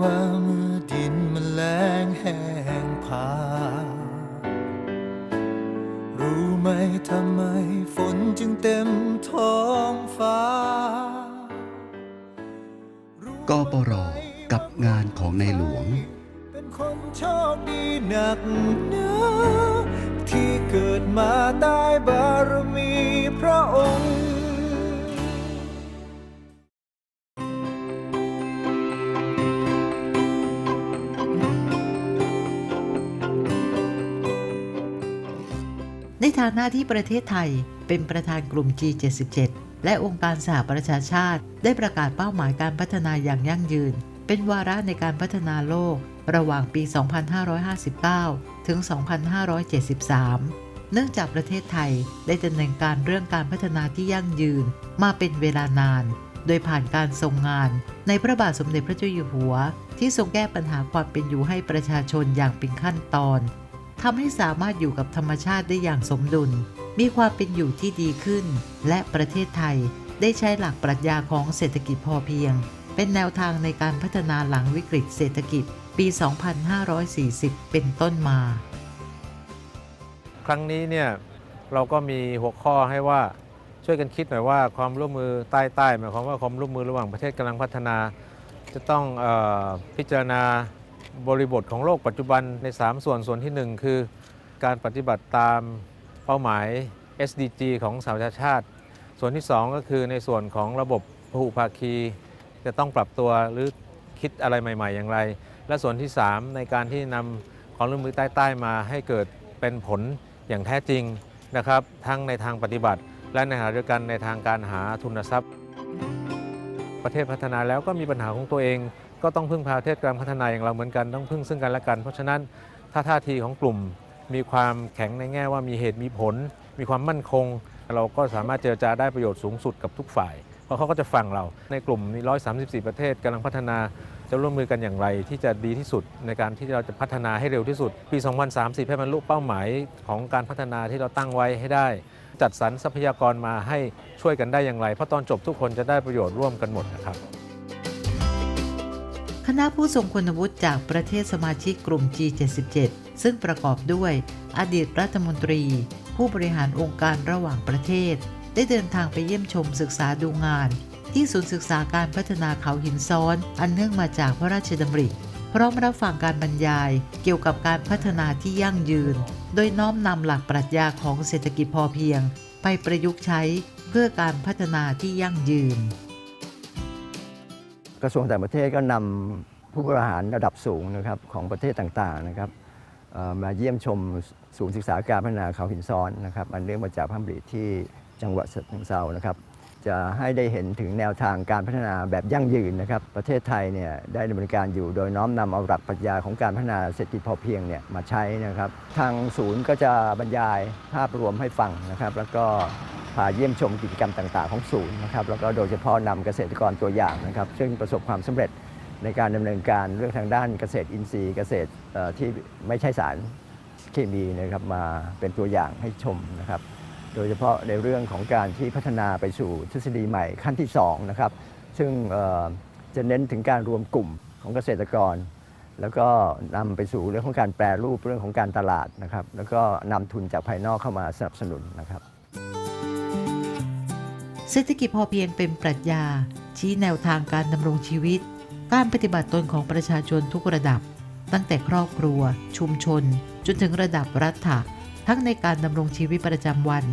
ว่าเมื่อดินมันแล้งแห้งผากรู้ไหมทำไมฝนจึงเต็มท้องฟ้ากปรกับงานของในหลวง เป็นคนโชคดีหนักหนาที่เกิดมาใต้บารมีพระองค์ ในฐานะที่ประเทศไทยเป็นประธานกลุ่ม G77 และองค์การสหประชาชาติ ได้ประกาศเป้าหมายการพัฒนาอย่างยั่งยืน เป็นวาระในการพัฒนาโลก ระหว่างปี 2559 ถึง 2573 เนื่องจากประเทศไทยได้ดำเนินการเรื่องการพัฒนาที่ยั่งยืนมาเป็นเวลานาน โดยผ่านการทรงงาน ในพระบาทสมเด็จพระเจ้าอยู่หัว ที่ทรงแก้ปัญหาความเป็นอยู่ให้ประชาชนอย่างเป็นขั้นตอน ทำให้สามารถอยู่กับธรรมชาติได้อย่างสมดุล มีความเป็นอยู่ที่ดีขึ้น และประเทศไทยได้ใช้หลักปรัชญาของเศรษฐกิจพอเพียง เป็นแนวทางในการพัฒนาหลังวิกฤตเศรษฐกิจปี 2540 เป็นต้นมา ครั้งนี้เนี่ยเราก็มีหัวข้อให้ว่าช่วยกันคิดหน่อยว่าความร่วมมือใต้ใต้หมายความว่าความร่วมมือระหว่างประเทศกำลังพัฒนา จะต้องออพิจารณา บริบทของโลกปัจจุบันใน 3 ส่วนส่วนทีหนึ่1 คือ การปฏิบัติตามเป้าหมาย SDG ของสหประชาชาติ ส่วนที่ 2 ก็คือในส่วนของระบบพหุภาคี จะต้องปรับตัวหรือคิดอะไรใหม่ ๆ อย่างไร และส่วนที่ 3 ในการที่นำความร่วมมือใต้ๆมาให้เกิดเป็นผลอย่างแท้จริงนะครับ ทั้งในทางปฏิบัติ และในขณะเดียวกันในทางการหาทุนทรัพย์ ประเทศพัฒนาแล้วก็มีปัญหาของตัวเอง ก็ต้องพึ่งพาประเทศกำลังพัฒนาอย่างเราเหมือนกันต้องพึ่งซึ่งกันและกัน เพราะฉะนั้นถ้าท่าทีของกลุ่มมีความแข็งในแง่ว่ามีเหตุมีผล มีความมั่นคง เราก็สามารถเจรจาได้ประโยชน์สูงสุดกับทุกฝ่าย เพราะเขาก็จะฟังเราในกลุ่มมี134 ประเทศกำลังพัฒนาจะร่วมมือกันอย่างไรที่จะดีที่สุดในการที่เราจะพัฒนาให้เร็วที่สุด ปี 2030 ให้บรรลุเป้าหมายของการพัฒนาที่เราตั้งไว้ให้ได้ จัดสรรทรัพยากรมาให้ช่วยกันได้อย่างไร เพราะตอนจบทุกคนจะได้ประโยชน์ร่วมกันหมดนะครับ คณะผู้ทรงคุณวุฒิจากประเทศสมาชิกกลุ่ม G77 ซึ่งประกอบด้วย อดีตรัฐมนตรี ผู้บริหารองค์การระหว่างประเทศ ได้เดินทางไปเยี่ยมชมศึกษาดูงาน ที่ศูนย์ศึกษาการพัฒนาเขาหินซ้อน อันเนื่องมาจากพระราชดำริ พร้อมรับฟังการบรรยาย เกี่ยวกับการพัฒนาที่ยั่งยืน โดยน้อมนำหลักปรัชญาของเศรษฐกิจพอเพียง ไปประยุกต์ใช้เพื่อการพัฒนาที่ยั่งยืน กระทรวงต่างประเทศก็นำผู้บริหารระดับสูงนะครับของประเทศต่างๆนะครับมาเยี่ยมชมศูนย์ศึกษาการพัฒนาเขาหินซ้อนนะครับอันเนื่องมาจากพระดำริที่จังหวัดฉะเชิงเทรานะครับจะให้ได้เห็นถึงแนวทางการพัฒนาแบบยั่งยืนนะครับ ประเทศไทยเนี่ยได้ดำเนินการอยู่โดยน้อมนำเอาหลักปรัชญาของการพัฒนาเศรษฐกิจพอเพียงเนี่ยมาใช้นะครับ ทางศูนย์ก็จะบรรยายภาพรวมให้ฟังนะครับ แล้วก็ พาเยี่ยมชมกิจกรรมต่าง ๆ ของศูนย์นะครับแล้วก็โดยเฉพาะนำเกษตรกรตัวอย่างนะครับ ซึ่งประสบความสำเร็จในการดำเนินการเรื่องทางด้านเกษตรอินทรีย์เกษตรที่ไม่ใช่สารเคมีนะครับมาเป็นตัวอย่างให้ชมนะครับ โดยเฉพาะในเรื่องของการที่พัฒนาไปสู่ทฤษฎีใหม่ขั้นที่2นะครับซึ่งจะเน้นถึงการรวมกลุ่มของเกษตรกร แล้วก็นำไปสู่เรื่องของการแปรรูปเรื่องของการตลาดนะครับ แล้วก็นำทุนจากภายนอกเข้ามาสนับสนุนนะครับ เศรษฐกิจพอเพียงเป็นปรัชญา ชี้แนวทางการดำรงชีวิต การปฏิบัติตนของประชาชนทุกระดับ ตั้งแต่ครอบครัว ชุมชน จนถึงระดับรัฐะทั้งในการดำรงชีวิตประจำวัน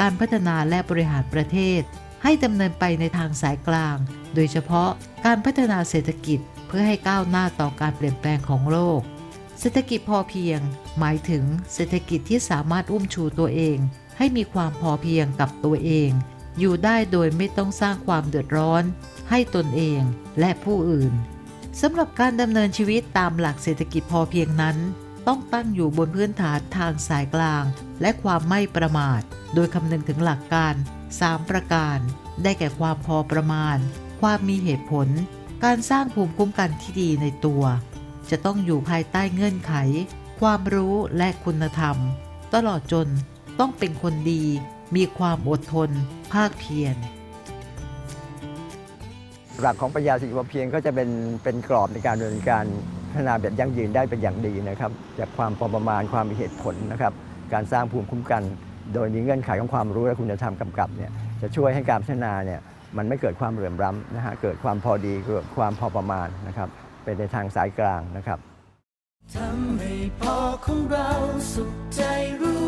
การพัฒนาและบริหารประเทศ ให้ดำเนินไปในทางสายกลาง โดยเฉพาะการพัฒนาเศรษฐกิจเพื่อให้ก้าวหน้าต่อการเปลี่ยนแปลงของโลก เศรษฐกิจพอเพียง หมายถึงเศรษฐกิจที่สามารถอุ้มชูตัวเอง ให้มีความพอเพียงกับตัวเอง อยู่ได้โดยไม่ต้องสร้างความเดือดร้อน ให้ตนเองและผู้อื่นสำหรับการดำเนินชีวิตตามหลักเศรษฐกิจพอเพียงนั้น ต้องตั้งอยู่บนพื้นฐานทางสายกลาง และความไม่ประมาท โดยคำนึงถึงหลักการ 3 ประการ ได้แก่ความพอประมาณ ความมีเหตุผล การสร้างภูมิคุ้มกันที่ดีในตัว จะต้องอยู่ภายใต้เงื่อนไข ความรู้และคุณธรรม ตลอดจนต้องเป็นคนดี มีความอดทน ภาคเพียร หลักของปรัชญาเศรษฐกิจพอเพียงก็จะเป็นเป็นกรอบในการดำเนินการพัฒนาแบบยั่งยืนได้เป็นอย่างดีนะครับ จากความพอประมาณความมีเหตุผลนะครับ การสร้างภูมิคุ้มกัน โดยมีเงื่อนไขของความรู้และคุณธรรมกำกับเนี่ยจะช่วยให้การพัฒนาเนี่ยมันไม่เกิดความเหลื่อมล้ำนะฮะเกิดความพอดีเกิดความพอประมาณนะครับ เป็นในทางสายกลางนะครับทำให้พ่อของเราสุขใจรู้